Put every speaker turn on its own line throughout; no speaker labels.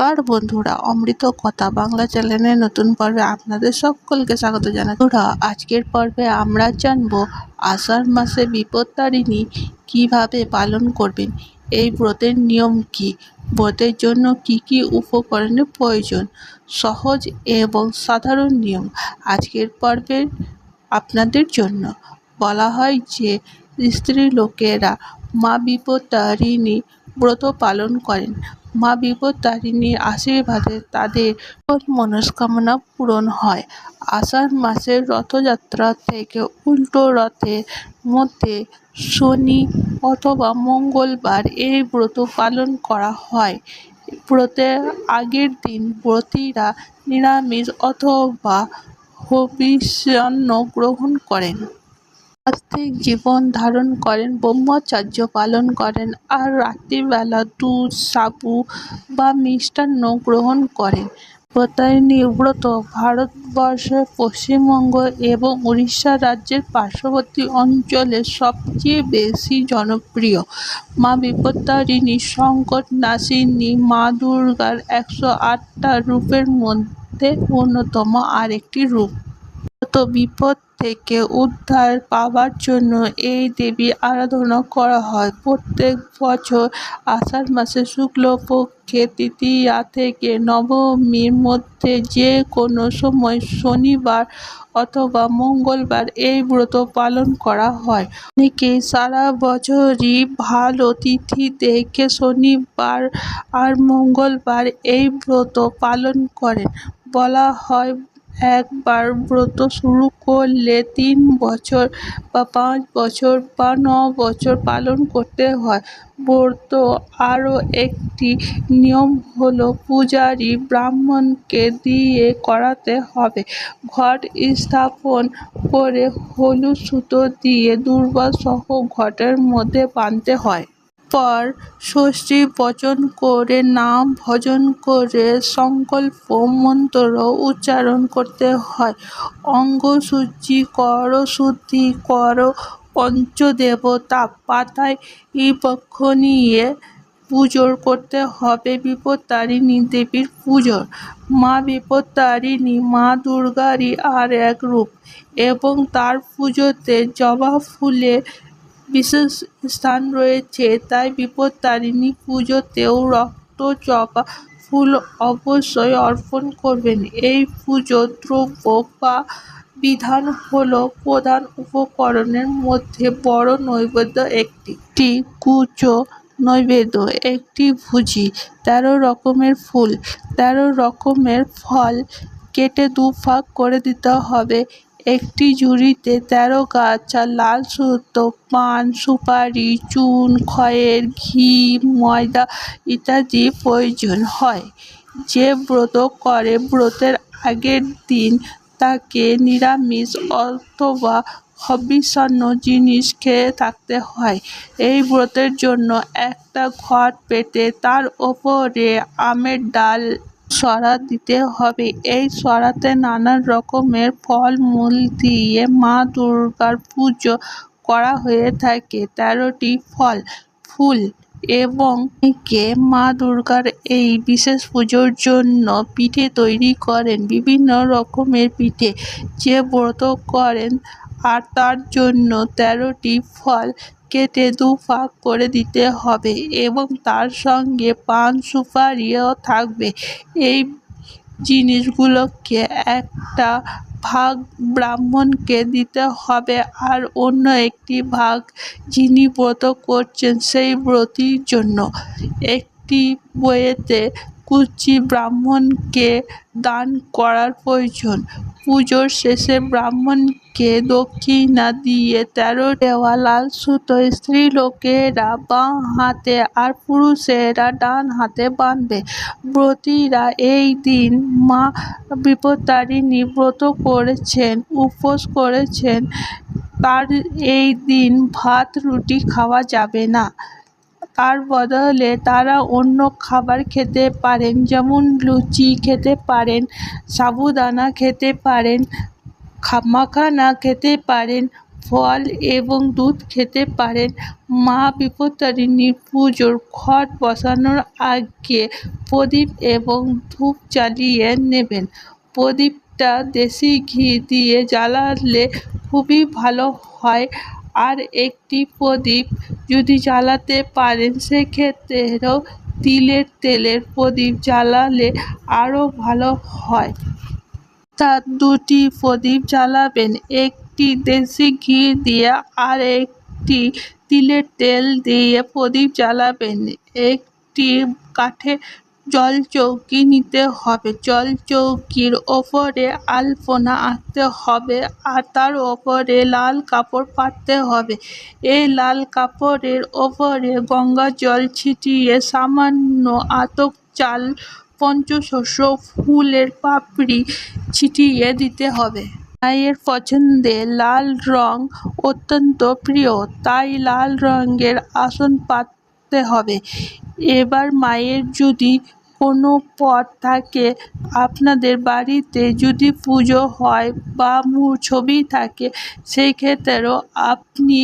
নমস্কার বন্ধুরা, অমৃত কথা বাংলা চ্যানেলের নতুন পর্বে আপনাদের সকলকে স্বাগত জানাই বন্ধুরা, আজকের পর্বে আমরা জানব আষাঢ় মাসে বিপত্তারিণী কীভাবে পালন করবেন, এই ব্রতের নিয়ম কি, ব্রতের জন্য কি কি উপকরণের প্রয়োজন, সহজ এবং সাধারণ নিয়ম আজকের পর্বে আপনাদের জন্য। বলা হয় যে স্ত্রী লোকেরা মা বিপত্তারিণী ব্রত পালন করেন। মা বিপত্তারিণীর আশীর্বাদে তাদের মনস্কামনা পূরণ হয়। আষাঢ় মাসের রথযাত্রা থেকে উল্টো রথের মধ্যে শনি অথবা মঙ্গলবার এই ব্রত পালন করা হয়। ব্রতের আগের দিন ব্রতীরা নিরামিষ অথবা হবিষ্যান্ন গ্রহণ করেন। আস্তিক জীবন ধারণ করেন, ব্রহ্মচর্য পালন করেন আর রাত্রিবেলা দুধ, সাবু বা মিষ্টান্ন গ্রহণ করেন। ব্রতায়নী ব্রত ভারতবর্ষের পশ্চিমবঙ্গ এবং উড়িষ্যা রাজ্যের পার্শ্ববর্তী অঞ্চলে সবচেয়ে বেশি জনপ্রিয়। মা বিপত্তারিণী, সংকট নাসিনী, মা দুর্গার একশো আটটা রূপের মধ্যে অন্যতম আরেকটি রূপ। যত বিপদ থেকে উদ্ধার পাওয়ার জন্য এই দেবী আরাধনা করা হয়। প্রত্যেক বছর আষাঢ় মাসের শুক্লপক্ষে তৃতীয়া থেকে নবমীর মধ্যে যে কোনো সময় শনিবার অথবা মঙ্গলবার এই ব্রত পালন করা হয়। অনেকে সারা বছরই ভালো তিথি দেখে শনিবার আর মঙ্গলবার এই ব্রত পালন করেন। বলা হয় একবার ব্রত শুরু করলে তিন বছর বা পাঁচ বছর বা ন বছর পালন করতে হয়। ব্রত আরও একটি নিয়ম হলো পূজারী ব্রাহ্মণকে দিয়ে করাতে হবে। ঘট স্থাপন করে হলুদ সুতো দিয়ে দুর্বাসহ ঘটের মধ্যে বাঁধতে হয়। পর ষষ্ঠী বচন করে নাম ভজন করে সংকল্প মন্ত্র উচ্চারণ করতে হয়। অঙ্গশুচি কর শুদ্ধি কর, পঞ্চদেবতা পাতায় এই পক্ষ নিয়ে পুজো করতে হবে বিপত্তারিণী দেবীর পুজো। মা বিপত্তারিণী, মা দুর্গারই আর এক রূপ এবং তার পুজোতে জবা ফুলের বিশেষ স্থান রয়েছে, তাই বিপত্তারিণী পুজোতেও রক্ত জবা ফুল অবশ্যই অর্পণ করবেন। এই পুজোর দ্রব্য বা বিধান হল প্রধান উপকরণের মধ্যে বড় নৈবেদ্য একটি। কুচো নৈবেদ্য, একটি ভুজি, তেরো রকমের ফুল, তেরো রকমের ফল কেটে দু করে দিতে হবে। একটি ঝুড়িতে তেরো গাছা, লাল সুতো, পান, সুপারি, চুন, খয়ের, ঘি, ময়দা ইত্যাদি প্রয়োজন হয়। যে ব্রত করে ব্রতের আগের দিন তাকে নিরামিষ অথবা হবিষ্যান্ন জিনিস খেয়ে থাকতে হয়। এই ব্রতের জন্য একটা ঘট পেতে তার ওপরে আমের ডাল সরা দিতে হবে। এই সরাতে নানান রকমের ফলমূল দিয়ে মা দুর্গার পুজো করা হয়ে থাকে। তেরোটি ফল, ফুল এবং কে মা দুর্গার এই বিশেষ পুজোর জন্য পিঠে তৈরি করেন। বিভিন্ন রকমের পিঠে যে ব্রত করেন আর তার জন্য তেরোটি ফল কেটে দু ভাগ করে দিতে হবে এবং তার সঙ্গে পান সুপারিও থাকবে। এই জিনিসগুলোকে একটা ভাগ ব্রাহ্মণকে দিতে হবে আর অন্য একটি ভাগ যিনি ব্রত করছেন সেই ব্রতির জন্য। একটি বইয়েতে কুচি ব্রাহ্মণকে দান করার প্রয়োজন। পুজোর শেষে ব্রাহ্মণকে দক্ষিণা দিয়ে তেরো দেওয়া লাল সুতো স্ত্রীলোকেরা বাঁ হাতে আর পুরুষেরা ডান হাতে বাঁধবে। ব্রতীরা এই দিন মা বিপত্তারিণী ব্রত করেছেন, উপোস করেছেন। তার এই দিন ভাত, রুটি খাওয়া যাবে না। তার বদলে তারা অন্য খাবার খেতে পারেন, যেমন লুচি খেতে পারেন, সাবুদানা খেতে পারেন মাখানা খেতে পারেন, ফল এবং দুধ খেতে পারেন। মা বিপত্তারিণীর পুজোর ঘট বসানোর আগে প্রদীপ এবং ধূপ জ্বালিয়ে নেবেন। প্রদীপটা দেশি ঘি দিয়ে জ্বালালে খুবই ভালো হয়। আর একটি প্রদীপ যদি জ্বালাতে পারেন সেক্ষেত্রেও তিলের তেলের প্রদীপ জ্বালালে আরও ভালো হয়। তার দুটি প্রদীপ জ্বালাবেন, একটি দেশি ঘি দিয়ে আর একটি তিলের তেল দিয়ে প্রদীপ জ্বালাবেন। একটি কাঠের জলচৌকি নিতে হবে। জল চৌকির ওপরে আলপনা আঁকতে হবে আর তার ওপরে লাল কাপড় পাততে হবে। এই লাল কাপড়ের ওপরে গঙ্গা জল ছিটিয়ে সামান্য আতক চাল, পঞ্চশস্য ফুলের পাপড়ি ছিটিয়ে দিতে হবে। মায়ের পছন্দে লাল রং অত্যন্ত প্রিয়। তাই লাল রঙের আসন পাততে হবে। এবার মায়ের যদি কোনো পট থাকে। আপনাদের বাড়িতে যদি পুজো হয় বা ছবি থাকে, সেই ক্ষেত্রেও আপনি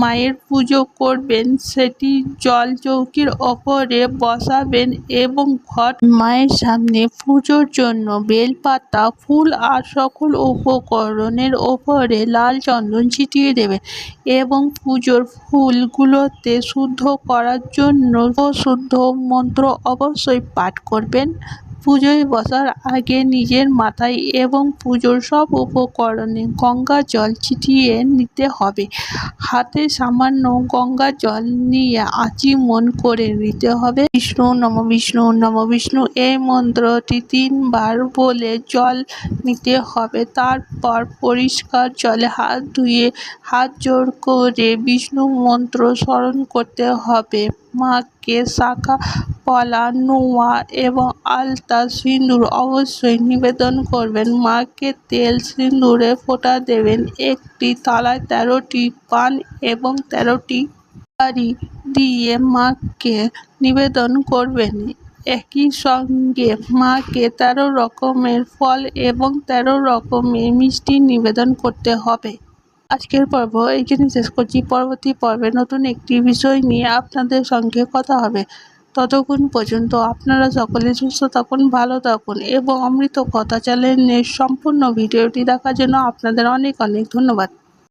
মায়ের পুজো করবেন। সেটি জল চৌকির ওপরে বসাবেন এবং ঘট মায়ের সামনে পুজোর জন্য বেলপাতা, ফুল আর সকল উপকরণের ওপরে লাল চন্দন ছিটিয়ে দেবেন এবং পুজোর ফুলগুলোতে শুদ্ধ করার জন্য শুদ্ধ মন্ত্র অবশ্যই পাঠ করবেন। পুজোয় বসার আগে নিজের মাথায় এবং পুজোর সব উপকরণে গঙ্গা জল ছিটিয়ে নিতে হবে। হাতে সামান্য গঙ্গা জল নিয়ে আচমন করে নিতে হবে। বিষ্ণু নম বিষ্ণু নম বিষ্ণু, এই মন্ত্রটি তিনবার বলে জল নিতে হবে। তারপর পরিষ্কার জলে হাত ধুয়ে হাত জোড় করে বিষ্ণু মন্ত্র স্মরণ করতে হবে। মাকে শাখা কলা নোয়া এবং আলতা সিঁদুর অবশ্যই নিবেদন করবেন। মাকে তেল সিঁদুরে ফোঁটা দেবেন। একটি থালায় তেরোটি পান এবং তেরোটি সুপারি দিয়ে মাকে নিবেদন করবেন। একই সঙ্গে মাকে তেরো রকমের ফল এবং তেরো রকমের মিষ্টি নিবেদন করতে হবে। আজকের পর্ব এইখানে শেষ করছি। পরবর্তী পর্বে নতুন একটি বিষয় নিয়ে আপনাদের সঙ্গে কথা হবে। ততক্ষণ পর্যন্ত আপনারা সকলে সুস্থ থাকুন, ভালো থাকুন এবং অমৃত কথা চ্যানেলের সম্পূর্ণ ভিডিওটি দেখার জন্য আপনাদের অনেক অনেক ধন্যবাদ।